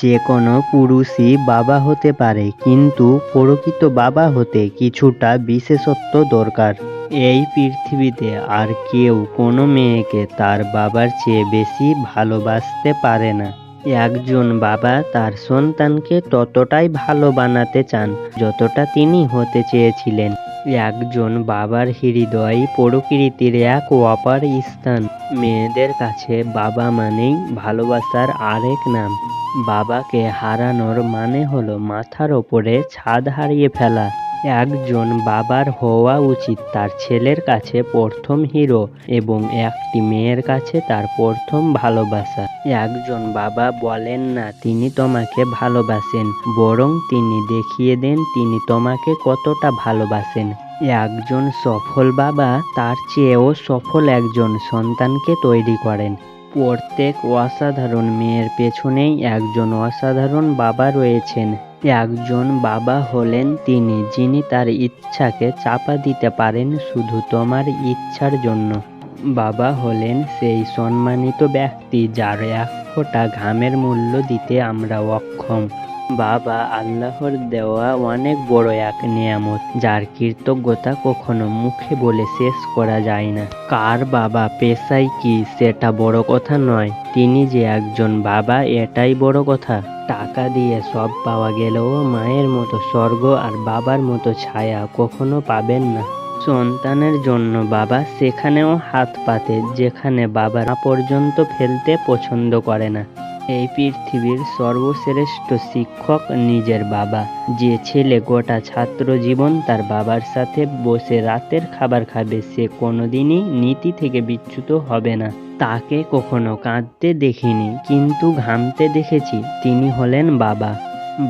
যে কোনো পুরুষই বাবা হতে পারে, কিন্তু প্রকৃত বাবা হতে কিছুটা বিশেষত্ব দরকার। এই পৃথিবীতে আর কেউ কোনো মেয়েকে তার বাবার চেয়ে বেশি ভালোবাসতে পারে না। একজন বাবা তার সন্তানকে ততটাই ভালো বানাতে চান, যতটা তিনি হতে চেয়েছিলেন। একজন বাবার হৃদয় প্রকৃতির এক অপার স্থান। মেয়েদের কাছে বাবা মানেই ভালোবাসার আরেক নাম। বাবাকে হারানোর মানে হলো মাথার ওপরে ছাদ হারিয়ে ফেলা। একজন বাবার হওয়া উচিত তার ছেলের কাছে প্রথম হিরো এবং একটি মেয়ের কাছে তার প্রথম ভালোবাসা। একজন বাবা বলেন না, তিনি তোমাকে ভালোবাসেন। বরং তিনি দেখিয়ে দেন, তিনি তোমাকে কতটা ভালোবাসেন। একজন সফল বাবা তার চেয়েও সফল একজন সন্তানকে তৈরি করেন। প্রত্যেক অসাধারণ মেয়ের পেছনেই একজন অসাধারণ বাবা রয়েছেন। একজন বাবা হলেন তিনি, যিনি তার ইচ্ছাকে চাপা দিতে পারেন শুধু তোমার ইচ্ছার জন্য। বাবা হলেন সেই সম্মানিত ব্যক্তি যার এক ফোটা ঘামের মূল্য দিতে আমরা অক্ষম। বাবা আল্লাহর দেওয়া অনেক বড় এক নিয়ামত, যার কৃতজ্ঞতা কখনো মুখে বলে শেষ করা যায় না। কার বাবা পেশায় কি সেটা বড় কথা নয়, তিনি যে একজন বাবা এটাই বড় কথা। টাকা দিয়ে সব পাওয়া গেলেও মায়ের মতো স্বর্গ আর বাবার মতো ছায়া কখনো পাবেন না। সন্তানের জন্য বাবা সেখানেও হাত পাতে, যেখানে বাবারা পর্যন্ত ফেলতে পছন্দ করে না। এই পৃথিবীর সর্বশ্রেষ্ঠ শিক্ষক নিজের বাবা। যে ছেলে গোটা ছাত্র জীবন তার বাবার সাথে বসে রাতের খাবার খাবে, সে কোনোদিনই নীতি থেকে বিচ্যুত হবে না। তাকে কখনো কাঁদতে দেখিনি, কিন্তু ঘামতে দেখেছি, তিনি হলেন বাবা।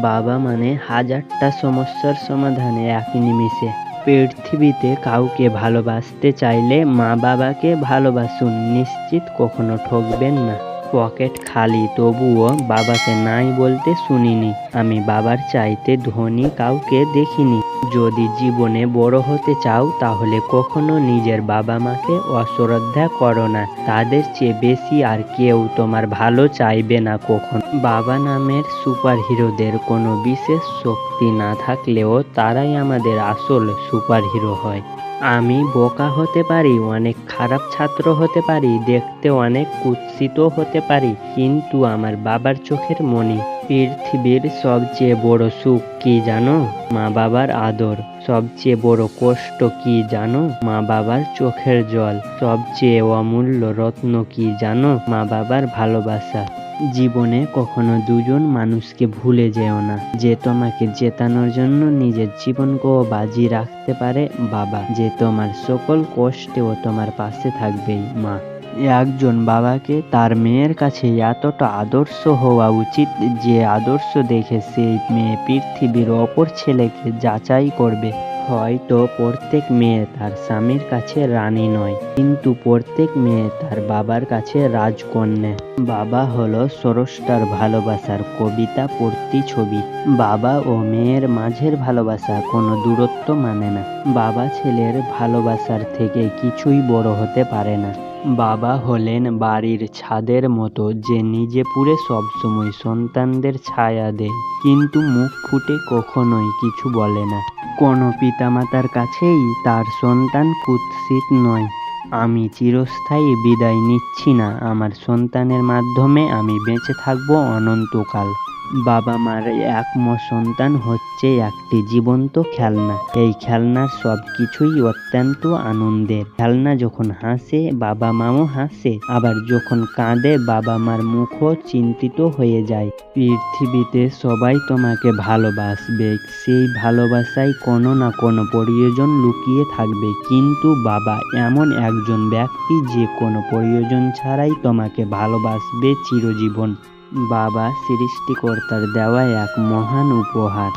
বাবা মানে হাজারটা সমস্যার সমাধানে এক নিমিষে। পৃথিবীতে কাউকে ভালোবাসতে চাইলে মা বাবাকে ভালোবাসুন, নিশ্চিত কখনো ঠকবেন না। পকেট খালি তবুও বাবাকে নাই বলতে শুনিনি। আমি বাবার চাইতে ধনী কাউকে দেখিনি। যদি জীবনে বড় হতে চাও, তাহলে কখনো নিজের বাবা মাকে অশ্রদ্ধা করো না। তাদের চেয়ে বেশি আর কেউ তোমার ভালো চাইবে না কখন। বাবা নামের সুপার হিরোদের কোনো বিশেষ শক্তি না থাকলেও তারাই আমাদের আসল সুপার হিরো হয়। আমি বোকা হতে পারি, অনেক খারাপ ছাত্র হতে পারি, দেখতে অনেক কুৎসিত হতে পারি, কিন্তু আমার বাবার চোখের মনি পৃথিবীর সবচেয়ে বড় সুখ কি জানো? মা বাবার আদর। সবচেয়ে বড় কষ্ট কি জানো? মা বাবার চোখের জল। সবচেয়ে অমূল্য রত্ন কি জানো? মা বাবার ভালোবাসা। জীবনে কখনো দুজন মানুষকে ভুলে যেও না। যে তোমাকে জেতানোর জন্য নিজের জীবনকেও বাজি রাখতে পারে বাবা। যে তোমার সকল কষ্টেও তোমার পাশে থাকবেই মা। একজন বাবাকে তার মেয়ের কাছে এতটা আদর্শ হওয়া উচিত যে আদর্শ দেখে সেই মেয়ে পৃথিবীর অপর ছেলেকে যাচাই করবে। হয়তো প্রত্যেক মেয়ে তার স্বামীর কাছে রানী নয়, কিন্তু প্রত্যেক মেয়ে তার বাবার কাছে রাজকন্যা। বাবা হলো স্রষ্টার ভালোবাসার কবিতা প্রতিছবি বাবা ও মেয়ের মাঝের ভালোবাসা কোনো দূরত্ব মানে না। বাবা ছেলের ভালোবাসার থেকে কিছুই বড় হতে পারে না। বাবা হলেন বাড়ির ছাদের মতো যে নিজে পুরে সবসময় সন্তানদের ছায়া দেয়। কিন্তু মুখ ফুটে কখনোই কিছু বলে না। কোনো পিতামাতার কাছেই তার সন্তান কুৎসিত নয়। আমি চিরস্থায়ী বিদায় নিচ্ছি না। আমার সন্তানের মাধ্যমে আমি বেঁচে থাকব অনন্তকাল। বাবা মার একম সন্তান হচ্ছে একটি জীবন্ত খেলনা। এই খেলনার সব কিছুই অত্যন্ত আনন্দের। খেলনা যখন হাসে বাবা মাও হাসে। আবার যখন কাঁদে বাবা মার মুখও চিন্তিত হয়ে যায়। পৃথিবীতে সবাই তোমাকে ভালোবাসবে। সেই ভালোবাসায় কোনো না কোনো প্রয়োজন লুকিয়ে থাকবে। কিন্তু বাবা এমন একজন ব্যক্তি যে কোনো প্রয়োজন ছাড়াই তোমাকে ভালোবাসবে চিরজীবন। বাবা সৃষ্টিকর্তার দেওয়া এক মহান উপহার।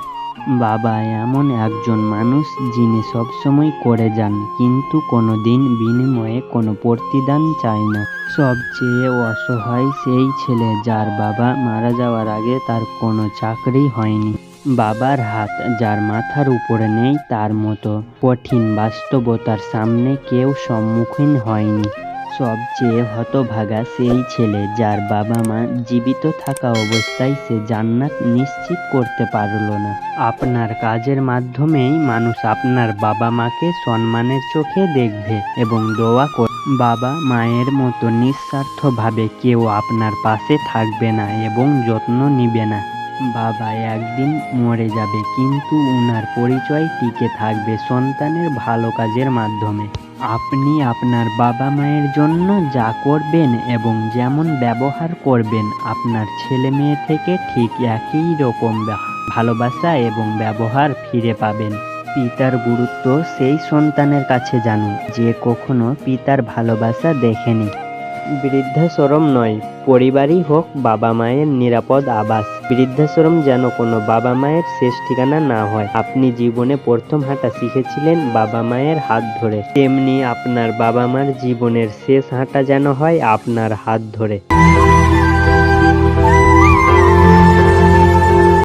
বাবা এমন একজন মানুষ যিনি সবসময় করে যান, কিন্তু কোনো দিন বিনিময়ে কোনো প্রতিদান চায় না। সবচেয়ে অসহায় সেই ছেলে যার বাবা মারা যাওয়ার আগে তার কোনো চাকরি হয়নি। বাবার হাত যার মাথার উপরে নেই তার মতো কঠিন বাস্তবতার সামনে কেউ সম্মুখীন হয়নি। সবচেয়ে হতভাগা সেই ছেলে যার বাবা মা জীবিত থাকা অবস্থায় সে জান্নাত নিশ্চিত করতে পারল না। আপনার কাজের মাধ্যমেই মানুষ আপনার বাবা মাকে সম্মানের চোখে দেখবে এবং দোয়া কর বাবা মায়ের মতো নিঃস্বার্থভাবে কেউ আপনার পাশে থাকবে না এবং যত্ন নিবে না। বাবা একদিন মরে যাবে, কিন্তু উনার পরিচয় টিকে থাকবে সন্তানের ভালো কাজের মাধ্যমে। আপনি আপনার বাবা মায়ের জন্য যা করবেন এবং যেমন ব্যবহার করবেন, আপনার ছেলে মেয়ে থেকে ঠিক একই রকম ভালোবাসা এবং ব্যবহার ফিরে পাবেন। পিতার গুরুত্ব সেই সন্তানের কাছে জানুন, যে কখনো পিতার ভালোবাসা দেখেনি। বৃদ্ধাশ্রম নয়, পরিবারই হোক বাবা মায়ের নিরাপদ আবাস। বৃদ্ধাশ্রম যেন কোনো বাবা মায়ের শেষ ঠিকানা না হয়। আপনি জীবনে প্রথম হাঁটা শিখেছিলেন বাবা মায়ের হাত ধরে। তেমনি আপনার বাবা মার জীবনের শেষ হাঁটা যেন হয় আপনার হাত ধরে।